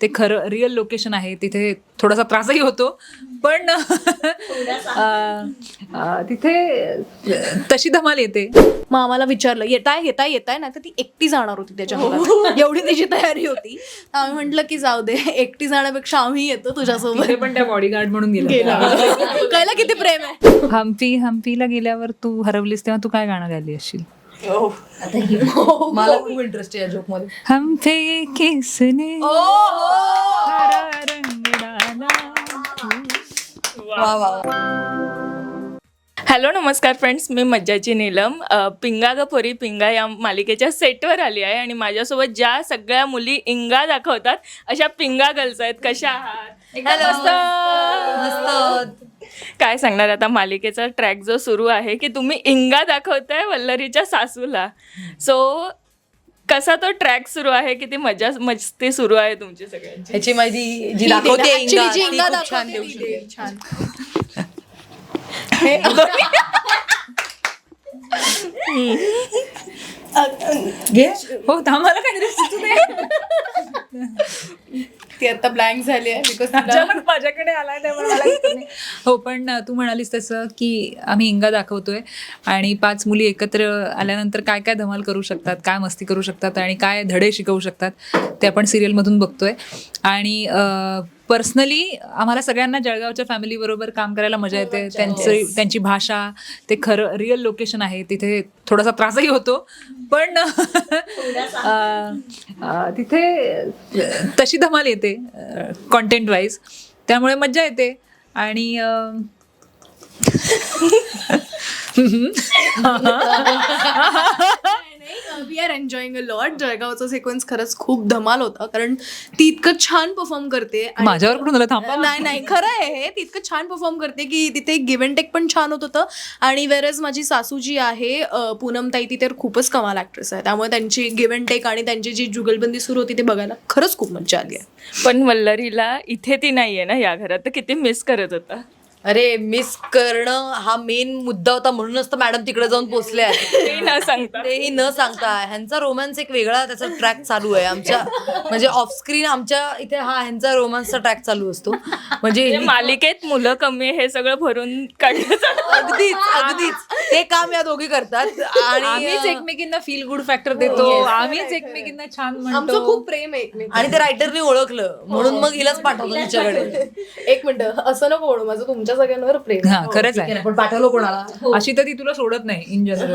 ते खरं real location आहे तिथे थोडासा त्रासही होतो पण अं, तिथे तशी धमाल येते. मग आम्हाला विचारलं येताय येताय येताय ना तर ती एकटी जाणार होती त्याच्या घरात. एवढी तिची तयारी होती. तर आम्ही म्हटलं की जाऊ दे एकटी जाण्यापेक्षा आम्ही येतो तुझ्यासोबत. तिथे पण त्या बॉडीगार्ड म्हणून गेला. कळलं किती प्रेम आहे? हम्पी हम्पीला गेल्यावर तू हरवलीस तेव्हा तू काय गाणं गायली असशील? मला खूप इंटरेस्ट आहे या जोकमध्ये. हम पे किसने हरा रंग डाला वा वा हॅलो नमस्कार फ्रेंड्स मी मज्जाची नीलम. अ, पिंगा ग पोरी पिंगा या मालिकेच्या सेटवर आली आहे आणि माझ्यासोबत ज्या सगळ्या मुली इंगा दाखवतात अशा पिंगा गर्ल्स आहेत. कशा आहात? मस्त. काय सांगणार आता मालिकेचा ट्रॅक जो सुरू आहे की तुम्ही इंगा दाखवताय वल्लरीच्या सासूला. सो कसा तो ट्रॅक सुरू आहे? किती मजा मस्ती सुरू आहे तुमची सगळ्यांची? ह्याची माहिती जी दाखवते इंगा, ती खूप छान देऊ शकते. घे. हो थांबाला काहीतरी सुचू दे. ती आता ब्लँक झाली आहे बिकॉज अचानक माझ्याकडे आलाय त्यामुळे मला. हो पण तू म्हणालीस तसं की आम्ही इंगा दाखवतोय आणि पाच मुली एकत्र आल्यानंतर काय काय धमाल करू शकतात काय मस्ती करू शकतात आणि काय धडे शिकवू शकतात ते आपण सिरियलमधून बघतोय. आणि पर्सनली आम्हाला सगळ्यांना जळगावच्या फॅमिली बरोबर काम करायला मजा येते. त्यांची त्यांची भाषा ते खरं रिअल लोकेशन आहे. तिथे थोडासा त्रासही होतो. पण तिथे तशी धमाल येते कॉन्टेंट वाईज त्यामुळे मज्जा येते. आणि we are enjoying a lot जळगावचा sequence खरंच खूप धमाल होता कारण ती इतकं छान परफॉर्म करते आणि- माझ्यावर कुठून थांबा. नाही नाही खरं आहे हे. ती इतकं छान परफॉर्म करते की तिथे गिव्ह अँड टेक पण छान होत होतं. आणि वेरज माझी सासू जी आहे अं, पूनम ताई ती तर खूपच कमाल ऍक्ट्रेस आहे. त्यामुळे त्यांची गिव्ह अँड टेक आणि त्यांची जी जुगलबंदी सुरू होती ते बघायला खरंच खूप मजा आली आहे. पण वल्लरीला इथे ती नाहीये ना या घरात. तर किती मिस करत होता. अरे मिस करणं हा मेन मुद्दा होता म्हणूनच तर मॅडम तिकडे जाऊन पोहोचले आहेत ते न सांगता. तेही न सांगता. ह्यांचा रोमॅन्स एक वेगळा त्याचा ट्रॅक चालू आहे आमच्या. म्हणजे ऑफस्क्रीन आमच्या इथे हा ह्यांचा रोमॅन्सचा ट्रॅक चालू असतो. म्हणजे म्हणजे मालिकेत मुलं कमी आहे हे सगळं भरून काढलं. अगदीच अगदीच. ते काम या दोघी करतात. आणि आम्हीच एकमेकींना फील गुड फॅक्टर देतो. आम्हीच एकमेकींना छान आमचं म्हणतो. खूप प्रेम आहे एकमेक आणि ते रायटरने ओळखलं. म्हणून मग हिलाच पाठवलं तिच्याकडे एक मिनिट. असं नको म्हणू माझं तुमच्या सगळ्यांवर प्रेम. हा खरंच आहे. पण पाठवलं कोणाला? अशी तर ती तुला सोडत नाही इन जनरल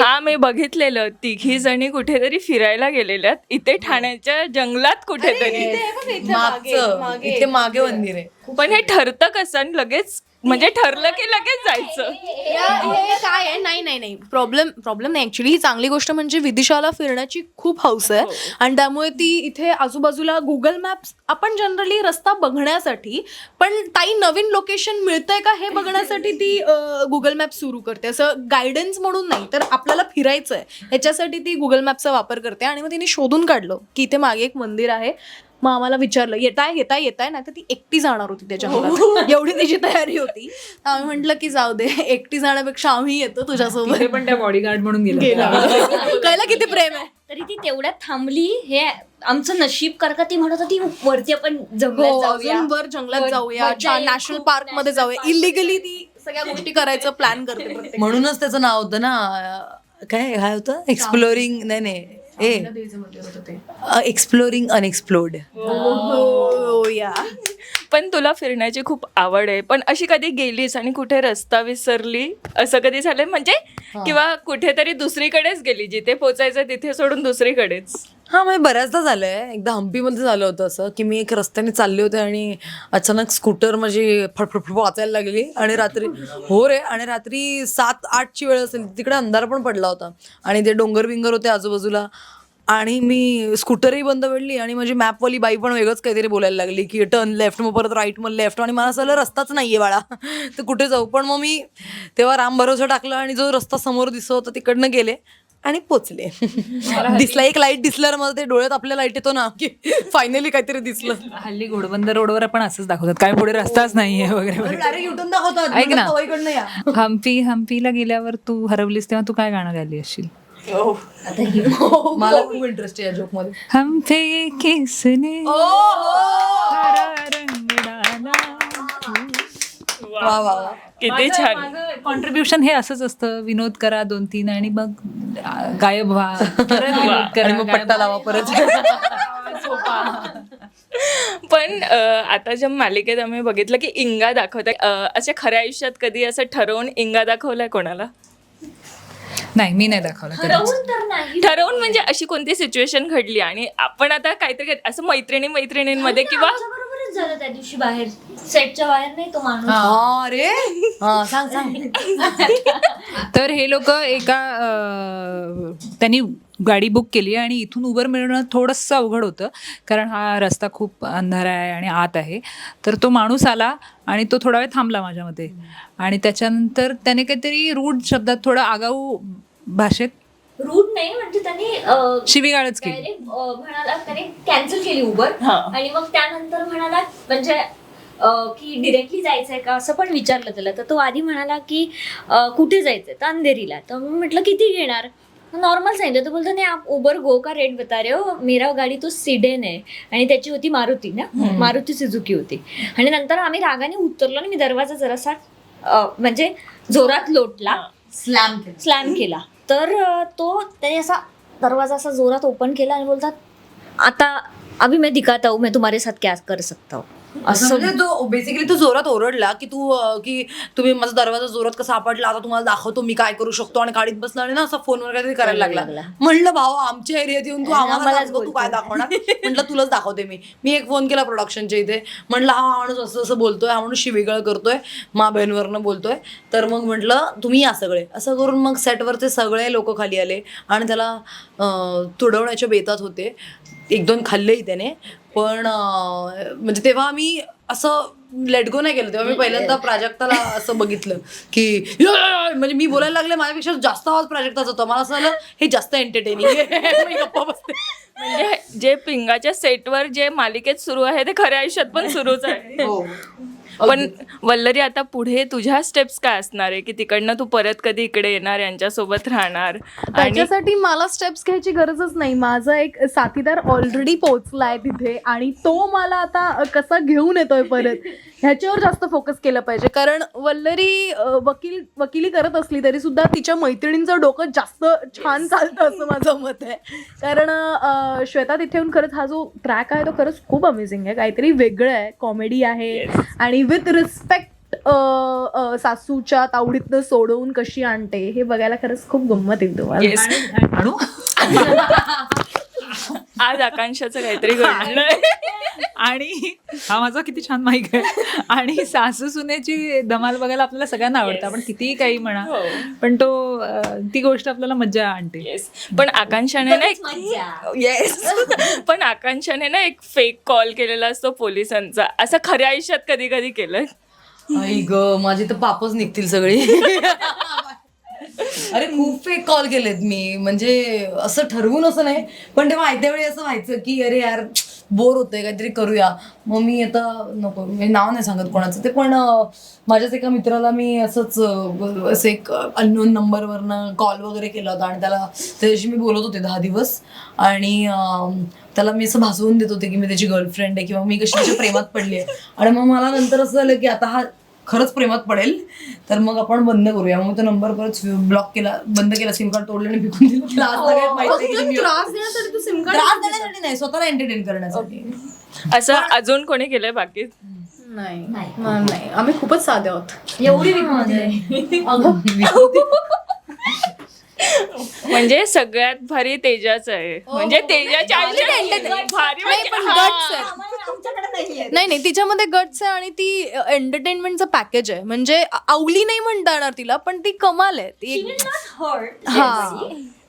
हा. मी बघितलेलं. तिघी जणी कुठेतरी फिरायला गेलेल्यात. इथे ठाण्याच्या जंगलात कुठेतरी. इथे मागे. मंदिर आहे. पण हे ठरतं कसं? आणि लगेच म्हणजे ठरलं की लगेच जायचं. या- हे काय आहे? नाही नाही नाही. प्रॉब्लेम प्रॉब्लेम नाही. ऍक्च्युली ही चांगली गोष्ट म्हणजे विदिशाला फिरण्याची खूप हौस आहे. आणि त्यामुळे ती इथे आजूबाजूला गुगल मॅप्स आपण जनरली रस्ता बघण्यासाठी पण ताई नवीन लोकेशन मिळतंय का हे बघण्यासाठी ती गुगल मॅप सुरू करते? असं गायडन्स म्हणून नाही तर आपल्याला फिरायचं आहे ह्याच्यासाठी ती गुगल मॅपचा वापर करते. आणि मग तिने शोधून काढलं की इथे मागे एक मंदिर आहे. मग आम्हाला विचारलं येताय येताय येताय. ना तर ती एकटी जाणार होती त्याच्या घरात. एवढी तिची तयारी होती. तर आम्ही म्हटलं की जाऊ दे एकटी जाण्यापेक्षा आम्ही येतो तुझ्यासोबत. पण त्या बॉडीगार्ड म्हणून गेला कळलं किती प्रेम आहे? तरी ती तेवढ्यात थांबली हे आमचं नशीब कर का ती म्हणत होती वरती आपण जंगलात हो, जाऊया. अजून वर जंगलात वर- जाऊया. मजा छान येईल, नॅशनल खूप पार्कमध्ये national जाऊया. park इलिगली ती सगळ्या गोष्टी करायचं प्लॅन करते प्रत्येक म्हणूनच त्याचं नाव होतं ना अं, काय काय होतं? एक्सप्लोरिंग नाही नाही. ए. एक्सप्लोरिंग अनएक्सप्लोर्ड हो पण तुला फिरण्याची खूप आवड आहे. पण अशी कधी गेलीस आणि कुठे रस्ता विसरली? असं कधी झालंय? म्हणजे किंवा कुठेतरी दुसरीकडेच गेली जिथे पोचायचं तिथे सोडून दुसरीकडेच? हा म्हणजे बऱ्याचदा झालंय. एकदा हम्पीमध्ये झालं होतं असं की मी एक रस्त्याने चालले होते आणि अचानक स्कूटर माझी फडफड वाचायला लागली आणि रात्री हो रे आणि रात्री सात आठची वेळ असेल तिकडे अंधार पण पडला होता. आणि ते डोंगर बिंगर होते आजूबाजूला. आणि मी स्कूटरही बंद पडली आणि माझी मॅपवाली बाई पण वेगळंच काहीतरी बोलायला लागली की टर्न लेफ्ट मग परत राईट मग लेफ्ट आणि मला असं रस्ताच नाहीये बाळा. तर कुठे जाऊ? पण मग मी तेव्हा राम भरोसा टाकला आणि जो रस्ता समोर दिसत होता तिकडनं गेले आणि पोचले. दिसला एक लाइट दिसल्यावर मला ते डोळ्यात आपल्या लाइट येतो ना की फायनली काहीतरी दिसलं. हल्ली घोडबंदर रोडवर पण असंच दाखवतात. काय पुढे रस्ताच नाहीये वगैरे वगैरे. डायरेक्ट युटून दाखवतात. ऐक ना. म्हणतात, "पवईकडनं या. हम्पी हम्पीला गेल्यावर तू हरवलीस तेव्हा तू काय गाणं गायली असशील? आता ही मला खूप इंटरेस्ट आहे या जोकमध्ये. हम पे ये किसने हरा रंग डाला. वा वा वा. किती छान. कॉन्ट्रीब्युशन हे असंच असतं. विनोद करा दोन तीन आणि मग गायब व्हा. परत विनोद करा, आणि मग गायब पट्टा लावा परत. पण अं, आता ज्या मालिकेत आम्ही बघितलं की इंगा दाखवतात अं, अशा खऱ्या आयुष्यात कधी असं ठरवून इंगा दाखवलाय कोणाला? नाही मी नाही दाखवला. ठरवून तर नाही ठरवून म्हणजे अशी कोणती सिच्युएशन घडली आणि आपण आता काहीतरी असं मैत्रिणी मैत्रिणींमध्ये किंवा झालं त्या दिवशी बाहेर. सेटच्या बाहेर नाही तो माणूस. हा. रे हा सांग सांग. तर हे लोक एका अं, त्यांनी गाडी बुक केली आणि इथून उबर मिळणं थोडंसं अवघड होतं. कारण हा रस्ता खूप अंधारा आहे आणि आत आहे. तर तो माणूस आला आणि तो थोडा वेळ थांबला माझ्यामध्ये आणि त्याच्यानंतर त्याने काहीतरी रूढ शब्दात थोडं आगाऊ भाषेत रूट नाही म्हणजे त्यांनी शिवीगाळच केली. म्हणाला त्याने कॅन्सल केली उबर हा. आणि मग त्यानंतर म्हणाला म्हणजे अं, की डिरेक्टली जायचंय का असं पण विचारलं त्याला. तर तो आधी म्हणाला की अं, कुठे जायचंय? तर अंधेरीला. तर मी म्हटलं किती घेणार? नॉर्मल सांगितलं. तर बोलतो नाही आप उबर गो का रेट बता रहे हो? मेरा गाडी तो सिडेन आहे आणि त्याची होती मारुती ना? मारुती सुझुकी होती. आणि नंतर आम्ही रागाने उतरलो आणि मी दरवाजा जरासा अं, म्हणजे जोरात लोटला. स्लॅम स्लॅम केला. तर तो त्याने असा दरवाजा असा जोरात ओपन केला आणि बोलतात आता अभी मैं दिखाता हूँ मैं तुम्हारे साथ क्या कर सकता हूँ? असं म्हणजे तो बेसिकली तो जोरात ओरडला की तू की तुम्ही माझा दरवाजा जोरात कसा आपटला? आता तुम्हाला दाखवतो मी काय करू शकतो आणि गाडीत बसला आणि ना असं फोनवर काहीतरी करायला लागला. म्हणलं भाऊ आमच्या एरियात येऊन तू आम्हाला तू काय. दाखवणार? म्हटलं तुलाच दाखवते मी. मी एक फोन केला प्रोडक्शनच्या इथे. म्हटलं हा माणूस असं असं बोलतोय हा माणूस शिवीगळ करतोय मा बहिणवरनं बोलतोय. तर मग म्हटलं तुम्ही या सगळे. असं करून मग सेटवरचे सगळे लोक खाली आले आणि त्याला तुडवण्याच्या बेतात होते. एक दोन खाल्लेही त्याने. पण म्हणजे तेव्हा आम्ही असं लेटगो नाही केलं. तेव्हा मी पहिल्यांदा प्राजक्ताला असं बघितलं की. म्हणजे मी बोलायला लागले माझ्यापेक्षा जास्त आवाज प्राजक्ताचा होता. मला असं झालं हे जास्त एंटरटेनिंग आहे. मी गप्पा बसते म्हणजे जे पिंगाच्या सेटवर जे मालिकेत सुरू आहे ते खऱ्या आयुष्यात पण सुरूच आहे. हो. पण वल्लरी आता पुढे तुझ्या स्टेप्स काय असणार आहे? की तिकडनं तू परत कधी इकडे येणार यांच्यासोबत राहणार? आणि त्याच्यासाठी मला स्टेप्स घ्यायची गरजच नाही. माझा एक साथीदार ऑलरेडी पोहोचलाय तिथे आणि तो मला आता कसा घेऊन येतोय परत ह्याच्यावर जास्त फोकस केलं पाहिजे. कारण वल्लरी अ, वकील वकिली करत असली तरी सुद्धा तिच्या मैत्रिणींचं डोकं जास्त छान चालतं असं माझं मत आहे. कारण अ, श्वेता तिथे येऊन खरंच हा जो ट्रॅक आहे तो खरंच खूप अमेझिंग आहे. काहीतरी वेगळं आहे. कॉमेडी आहे आणि विथ रिस्पेक्ट सासूच्या तावडीतनं सोडवून कशी आणते हे बघायला खरंच खूप गंमत येईल तुम्हाला. आज आकांक्षाचं काहीतरी घडलंय. आणि हा माझा किती छान माईक आहे. आणि सासू सुनेची धमाल बघायला आपल्याला सगळ्यांना आवडतं. आपण कितीही काही म्हणा हो. पण तो ती गोष्ट आपल्याला मज्जा आणते. येस पण आकांक्षाने ना एक. येस पण आकांक्षाने ना एक फेक कॉल केलेला असतो पोलिसांचा. असं खऱ्या आयुष्यात कधी कधी केलंय? आई ग माझी तर पापच निघतील सगळी. अरे खूप फेक कॉल केलेत मी. म्हणजे असं ठरवून असं नाही पण तेव्हा आयत्या वेळी असं व्हायचं की अरे यार बोर होतंय काहीतरी करूया. मग मी आता नको मी नाव नाही सांगत कोणाचं. ते पण माझ्याच एका मित्राला मी असंच असं एक अननोन नंबरवरनं कॉल वगैरे केला होता आणि त्याला त्याच्याशी मी बोलत होते दहा दिवस. आणि त्याला मी असं भासवून देत होते की मी त्याची गर्लफ्रेंड आहे किंवा मी कशी त्याच्या प्रेमात पडली आहे आणि मग मला नंतर असं झालं की आता हा खरंच प्रेमात पडेल. तर मग आपण बंद करूया. मग तो नंबर परत ब्लॉक केला बंद केला सिम कार्ड तोडलं आणि फेकून दिलं. तिला आज सगळ्यात माहिती आहे की मी- त्रास देण्यासाठी तू सिम त्रास देण्यासाठी नाही स्वतःला एंटरटेन करण्यासाठी. असं अजून कोणी केलंय बाकी? नाही. नाही. नाही आम्ही खूपच साधे आहोत. एवढी विकमध्ये म्हणजे सगळ्यात भारी तेजाच आहे. म्हणजे तेजाच्या आयुष्यात भारी नाही, पण म्हणजे- आहेत. आमच्याकडे नाहीये नाही नाही तिच्यामध्ये गट्स आहे आणि ती एंटरटेनमेंटचं पॅकेज आहे. म्हणजे आवली नाही म्हणता येणार तिला पण ती कमाल आहे. ती एक- हा.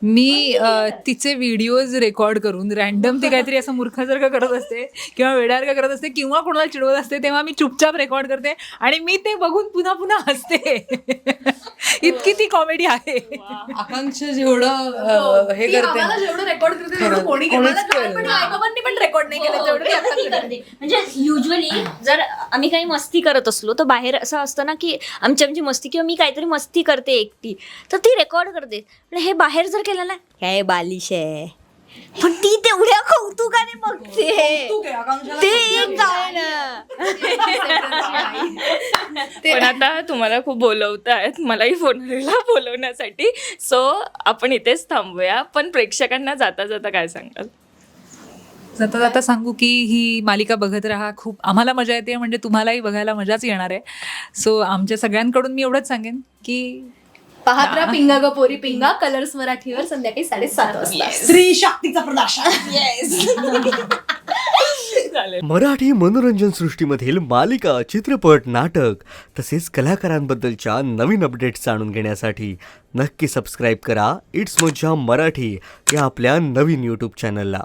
मी अ, तिचे व्हिडिओज रेकॉर्ड करून रॅन्डम ती काहीतरी असं मूर्खासारखं करत असते किंवा वेडासारखं करत असते किंवा कोणाला चिडवत असते तेव्हा मी चुपचाप रेकॉर्ड करते आणि मी ते बघून पुन्हा पुन्हा हसते इतकी ती कॉमेडी आहे आकांक्षा जेवढं अं, हे ती करते आम्हाला जेवढं रेकॉर्ड करते तेवढं कोणी केलं कोणीच नाही. केलं पण नाही. आईबाबांनी पण रेकॉर्ड नाही केलं तेवढं ती आता ती करते. करते. म्हणजे युजली जर आम्ही काही मस्ती करत असलो तर बाहेर असं असतं ना की आमची आमची मस्ती किंवा मी काहीतरी मस्ती करते एकटी तर ती रेकॉर्ड करते पण हे बाहेर जर काही केलं ना? हे बालिश आहे. पण ती तेवढ्या कौतुकाने बघते. ते एक काय ना. पण आता तुम्हाला खूप बोलवतायत. मलाही फोनला बोलवण्यासाठी. सो आपण इथेच थांबूया. पण प्रेक्षकांना जाता जाता काय सांगाल? जाता जाता सांगू की ही मालिका बघत राहा. खूप आम्हाला मजा येते. म्हणजे तुम्हालाही बघायला मजाच येणार आहे. सो आमच्या सगळ्यांकडून मी एवढंच सांगेन की पाहत राहा पिंगा ग पोरी पिंगा कलर्स मराठीवर संध्याकाळी साडेसात वाजता. स्त्री शक्तीचा प्रदर्शन. मराठी मनोरंजन सृष्टीमधील मालिका चित्रपट नाटक तसेच कलाकारांबद्दलच्या नवीन अपडेट्स जाणून घेण्यासाठी नक्की सबस्क्राईब करा. इट्स मज्जा मराठी या आपल्या नवीन यूट्यूब चॅनलला